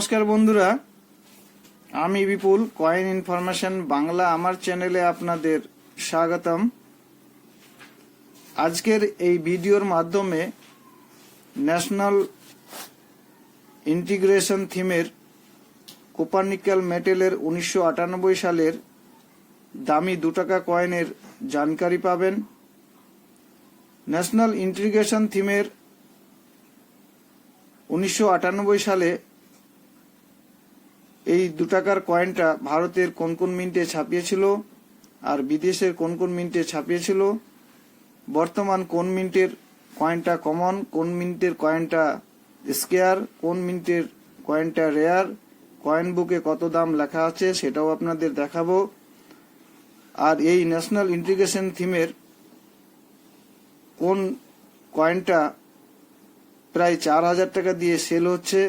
নমস্কার বন্ধুরা। আমি বিপুল কয়েন ইনফরমেশন বাংলা আমার চ্যানেলে আপনাদের স্বাগতম। আজকের এই ভিডিওর মাধ্যমে ন্যাশনাল ইন্টিগ্রেশন থিমের কোপার্নিক্যাল মেটেলের উনিশশো আটানব্বই সালের দামি দু টাকা কয়েনের জানকারি পাবেন। ন্যাশনাল ইন্টিগ্রেশন থিমের উনিশশো আটানব্বই সালে এই দু টাকার কয়েনটা ভারতের কোন কোন মিন্টে ছাপিয়েছিল আর বিদেশের কোন কোন মিন্টে ছাপিয়েছিল? বর্তমান কোন মিন্টের কয়েনটা কমন কোন মিন্টের কয়েনটা স্কেয়ার কোন মিন্টের কয়েনটা রেয়ার কয়েন বুকে কত দাম লেখা আছে সেটাও আপনাদের দেখাবো। আর এই ন্যাশনাল ইন্টিগ্রেশন থিমের কোন কয়েনটা প্রায় চার হাজার টাকা দিয়ে সেল হচ্ছে,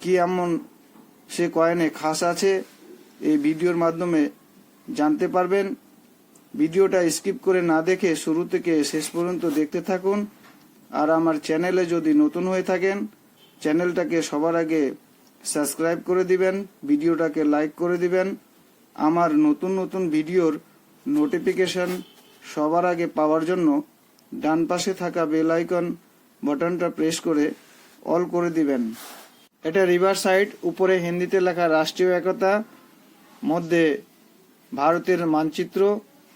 কি এমন সে কয়েনে খাস আছে, এই ভিডিওর মাধ্যমে জানতে পারবেন। ভিডিওটা স্কিপ করে না দেখে শুরু থেকে শেষ পর্যন্ত দেখতে থাকুন। আর আমার চ্যানেলে যদি নতুন হয়ে থাকেন, চ্যানেলটাকে সবার আগে সাবস্ক্রাইব করে দিবেন, ভিডিওটাকে লাইক করে দিবেন। আমার নতুন নতুন ভিডিওর নোটিফিকেশন সবার আগে পাওয়ার জন্য ডান পাশে থাকা বেল আইকন বাটনটা প্রেস করে অল করে দিবেন। এটা রিভার সাইড, উপরে হিন্দিতে লেখা রাষ্ট্রীয় একতা, মধ্যে ভারতের মানচিত্র,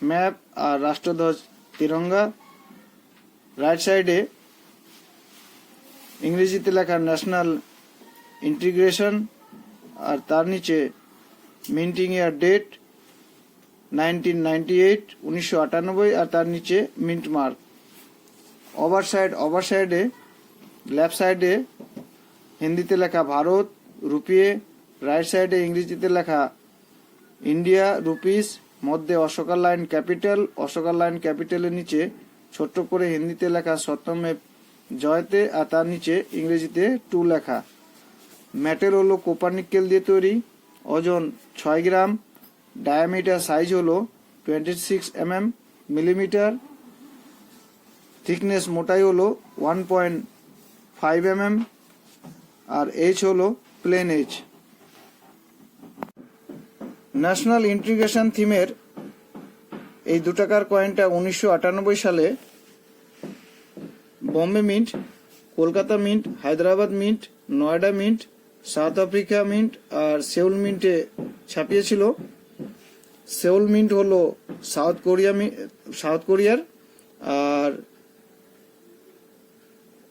ম্যাপ আর রাষ্ট্রধ্বজ তিরঙ্গা। রাইট সাইডে ইংরেজিতে লেখা ন্যাশনাল ইন্টিগ্রেশন আর তার নিচে minting year date nineteen ninety eight, উনিশশো আটানব্বই আর তার নিচে mint mark. Over side, over সাইডে, লেফট সাইডে হিন্দিতে লেখা ভারত রুপিয়ে রাইট সাইডে ইংরেজিতে লেখা ইন্ডিয়া রুপিস মধ্যে Ashoka line capital Ashoka line ক্যাপিটালের নিচে ছোট্ট করে হিন্দিতে লেখা সত্যমে জয়তে আর তার নিচে ইংরেজিতে টু লেখা। ম্যাটের হলো কোপার নিকেল দিয়ে তৈরি, ওজন ছয় গ্রাম ডায়ামিটার সাইজ হলো twenty six M M millimetre thickness মোটাই হলো one point five M M আর এইচ হলো প্লেন এইচ ন্যাশনাল ইন্টিগ্রেশন থিমের এই দু টাকার কয়েনটা উনিশশো আটানব্বই সালে Bombay mint Kolkata mint Hyderabad mint Noida mint South Africa mint আর সেউল মিন্টে ছাপিয়েছিল। সেউল মিন্ট হলো সাউথ কোরিয়া সাউথ কোরিয়ার আর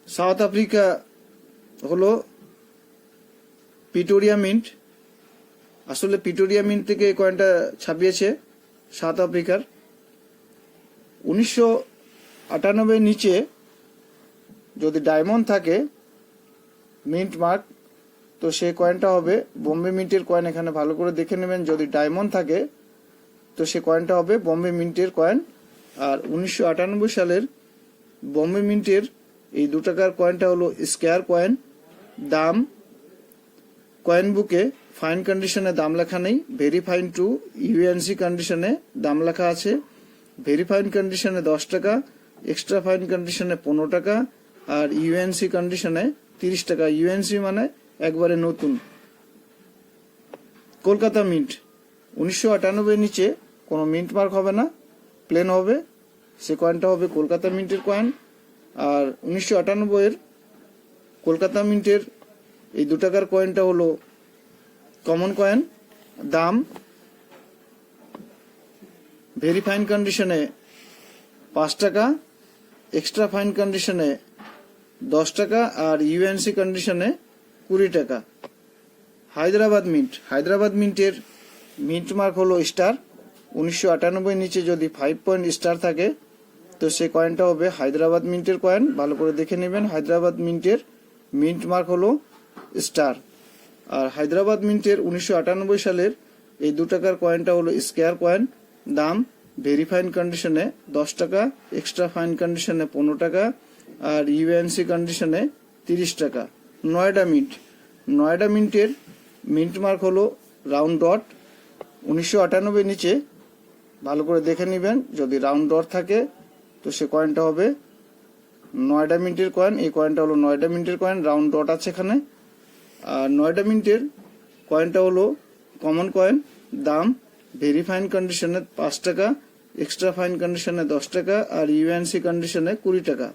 সাউথ আফ্রিকা হলো পিটোরিয়া মিন্ট আসলে পিটোরিয়া মিন্ট থেকে এই কয়েনটা ছাপিয়েছে সাউথ আফ্রিকার উনিশশো আটানব্বই নিচে যদি ডায়মন্ড থাকে মিন্ট মার্ক তো সেই কয়েনটা হবে বোম্বে মিন্টের কয়েন এখানে ভালো করে দেখে নেবেন, যদি ডায়মন্ড থাকে, তো সে কয়েনটা হবে বম্বে মিন্টের কয়েন আর উনিশশো আটানব্বই সালের বম্বে মিন্টের এই দু টাকার কয়েনটা হলো স্কোয়ার কয়েন দাম কয়েন বুকে ফাইন কন্ডিশনে দাম লেখা নেই ভেরি ফাইন টু ইউএনসি কন্ডিশনে দাম লেখা আছে। ভেরি ফাইন কন্ডিশনে দশ টাকা, এক্সট্রা ফাইন কন্ডিশনে পনেরো টাকা, আর ইউএনসি কন্ডিশনে তিরিশ টাকা। ইউএনসি মানে একবারে নতুন। কলকাতা মিন্ট। উনিশশো আটানব্বই নিচে কোনো মিন্ট মার্ক হবে না, প্লেন হবে, সে কয়েনটা হবে কলকাতা মিন্টের কয়েন। আর উনিশশো আটানব্বইয়ের কলকাতা মিন্টের এই দু টাকার কয়েনটা হলো কমন কয়েন দাম ভেরি ফাইন কন্ডিশনে পাঁচ টাকা এক্সট্রা ফাইন কন্ডিশনে দশ টাকা আর ইউএনসি কন্ডিশনে কুড়ি টাকা। হায়দ্রাবাদ মিন্ট হায়দ্রাবাদ মিন্টের মিন্ট মার্ক হলো স্টার উনিশশো আটানব্বই নিচে যদি ফাইভ পয়েন্ট স্টার থাকে, তো সেই কয়েনটা হবে হায়দ্রাবাদ মিন্টের কয়েন ভালো করে দেখে নেবেন, হায়দ্রাবাদ মিন্টের মিন্ট মার্ক হলো স্টার। আর হায়দ্রাবাদ মিন্টের উনিশশো আটানব্বই সালের এই দু টাকার কয়েনটা হলো স্কেয়ার কয়েন দাম ভেরি ফাইন কন্ডিশনে দশ টাকা এক্সট্রা ফাইন কন্ডিশনে পনেরো টাকা, আর ইউএনসি কন্ডিশনে তিরিশ টাকা। নয়ডা মিন্ট। নয়ডা মিন্টের মিন্ট মার্ক হলো রাউন্ড ডট উনিশশো আটানব্বই নিচে ভালো করে দেখে নেবেন, যদি রাউন্ড ডট থাকে, তো সে কয়েনটা হবে নয়ডা মিন্টের কয়েন এই কয়েনটা হলো নয়ডা মিন্টের কয়েন রাউন্ড ডট আছে এখানে। আর নয়টা মিন্টের কয়েনটা হলো কমন কয়েন দাম ভেরি ফাইন কন্ডিশনে পাঁচ টাকা এক্সট্রা ফাইন কন্ডিশনে দশ টাকা, আর ইউএনসি কন্ডিশনে কুড়ি টাকা।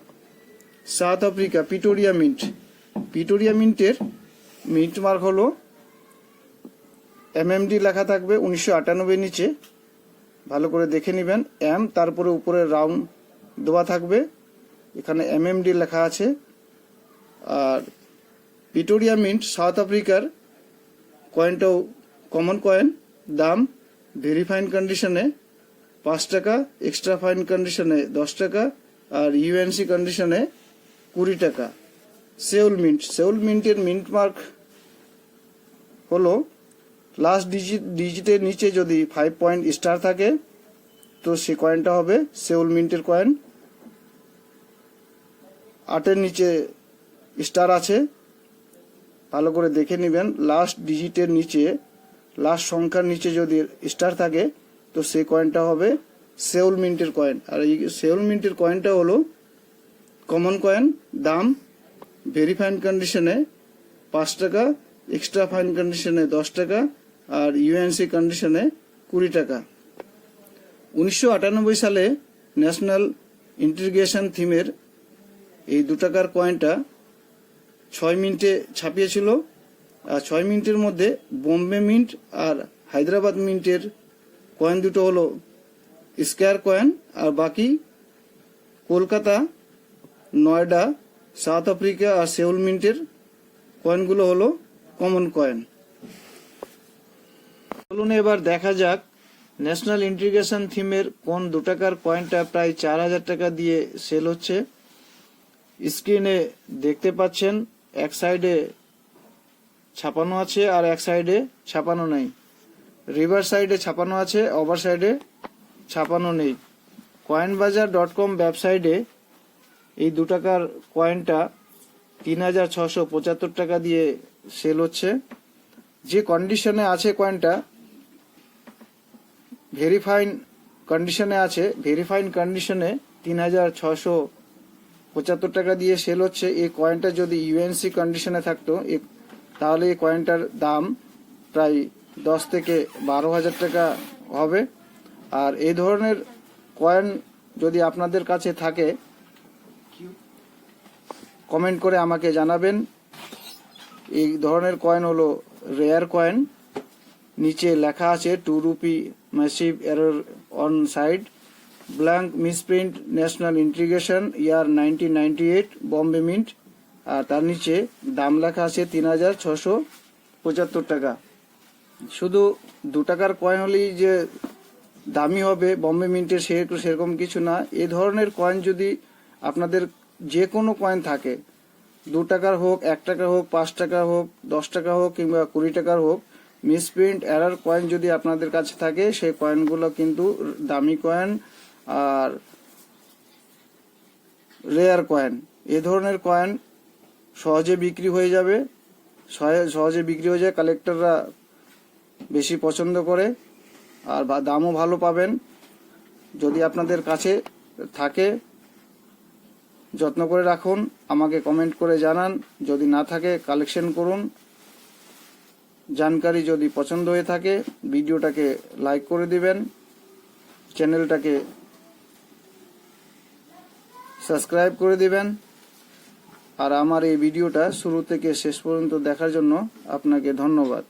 South Africa Pretoria mint Pretoria মিন্টের mint mark হলো এমএমডি লেখা থাকবে উনিশশো আটানব্বই নিচে। ভালো করে দেখে নেবেন। এম তারপরে উপরে রাউন্ড দেওয়া থাকবে। এখানে এমএমডি লেখা আছে। আর পিটোরিয়া মিন্ট সাউথ আফ্রিকার কয়েনটাও কমন কয়েন দাম ভেরি ফাইন কন্ডিশনে পাঁচ টাকা এক্সট্রা ফাইন কন্ডিশনে দশ টাকা আর ইউএনসি কন্ডিশনে কুড়ি টাকা সেউল মিন্ট সেউল মিন্টের মিন্ট মার্ক হলো লাস্ট ডিজিট ডিজিটের নিচে যদি ফাইভ পয়েন্ট স্টার থাকে, তো সে কয়েনটা হবে সেউল মিন্টের কয়েন আটের নিচে স্টার আছে। ভালো করে দেখে নেবেন। লাস্ট ডিজিটের নিচে লাস্ট সংখ্যার নিচে যদি স্টার থাকে, তো সেই কয়েনটা হবে সেউল মিন্টের কয়েন আর এই সেউল মিন্টের কয়েনটা হলো কমন কয়েন দাম ভেরি ফাইন কন্ডিশনে পাঁচ টাকা এক্সট্রা ফাইন কন্ডিশনে দশ টাকা, আর ইউএনসি কন্ডিশনে কুড়ি টাকা। উনিশশো আটানব্বই সালে ন্যাশনাল ইন্টিগ্রেশন থিমের এই দু টাকার কয়েনটা ছয় মিনিটে ছাপিয়েছিল, আর ছয় মিনিটের মধ্যে বোম্বে মিন্ট আর হায়দ্রাবাদ মিন্টের কয়েন দুটো হলো স্কোয়ার কয়েন, আর বাকি কলকাতা, নয়ডা, সাউথ আফ্রিকা আর সেউল মিন্টের কয়েনগুলো হলো কমন কয়েন। চলুন এবার দেখা যাক ন্যাশনাল ইন্টিগ্রেশন থিমের কোন দু টাকার কয়েনটা প্রায় চার হাজার টাকা দিয়ে সেল হচ্ছে। স্ক্রিনে দেখতে পাচ্ছেন এক সাইডে ছাপানো আছে আর এক সাইডে ছাপানো নেই। রিভার সাইডে ছাপানো আছে ওভার সাইডে ছাপানো নেই। কয়েন বাজার ডট কম ওয়েবসাইটে এই দু টাকার কয়েনটা তিন হাজার ছশো পঁচাত্তর টাকা দিয়ে সেল হচ্ছে। যে কন্ডিশনে আছে কয়েনটা ভেরিফাইন কন্ডিশনে আছে ভেরিফাইন কন্ডিশনে তিন হাজার ছশো পঁচাত্তর টাকা দিয়ে সেল হচ্ছে। এই কয়েনটা যদি ইউএনসি কন্ডিশনে থাকতো তাহলে এই কয়েনটার দাম প্রায় দশ থেকে বারো হাজার টাকা হবে। আর এই ধরনের কয়েন যদি আপনাদের কাছে থাকে কমেন্ট করে আমাকে জানাবেন। এই ধরনের কয়েন হলো রেয়ার কয়েন নিচে লেখা আছে two rupee massive error on side blank misprint national integration year nineteen ninety eight Bombay mint আর তার নিচে দাম লেখা আছে তিন হাজার ছশো পঁচাত্তর টাকা। শুধু দু টাকার কয়েন হলেই যে দামি হবে বম্বে মিন্টের সেরকম সেরকম কিছু না। এ ধরনের কয়েন যদি আপনাদের যে কোনো কয়েন থাকে, দু টাকার হোক, এক টাকা হোক, পাঁচ টাকা হোক, দশ টাকা হোক কিংবা কুড়ি টাকার হোক মিসপ্রিন্ট এরার কয়েন যদি আপনাদের কাছে থাকে, সেই কয়েনগুলো কিন্তু দামি কয়েন আর রেয়ার কয়েন এ ধরনের কয়েন সহজে বিক্রি হয়ে যাবে সহে- সহজে বিক্রি হয়ে যায় কালেক্টররা বেশি পছন্দ করে, আর দামও ভালো পাবেন। যদি আপনাদের কাছে থাকে, যত্ন করে রাখুন, আমাকে কমেন্ট করে জানান। যদি না থাকে কালেকশন করুন। জানকারি যদি পছন্দ হয়ে থাকে, ভিডিওটাকে লাইক করে দিবেন। চ্যানেলটাকে সাবস্ক্রাইব করে দিবেন। আর আমার এই ভিডিওটা শুরু থেকে শেষ পর্যন্ত দেখার জন্য আপনাকে ধন্যবাদ।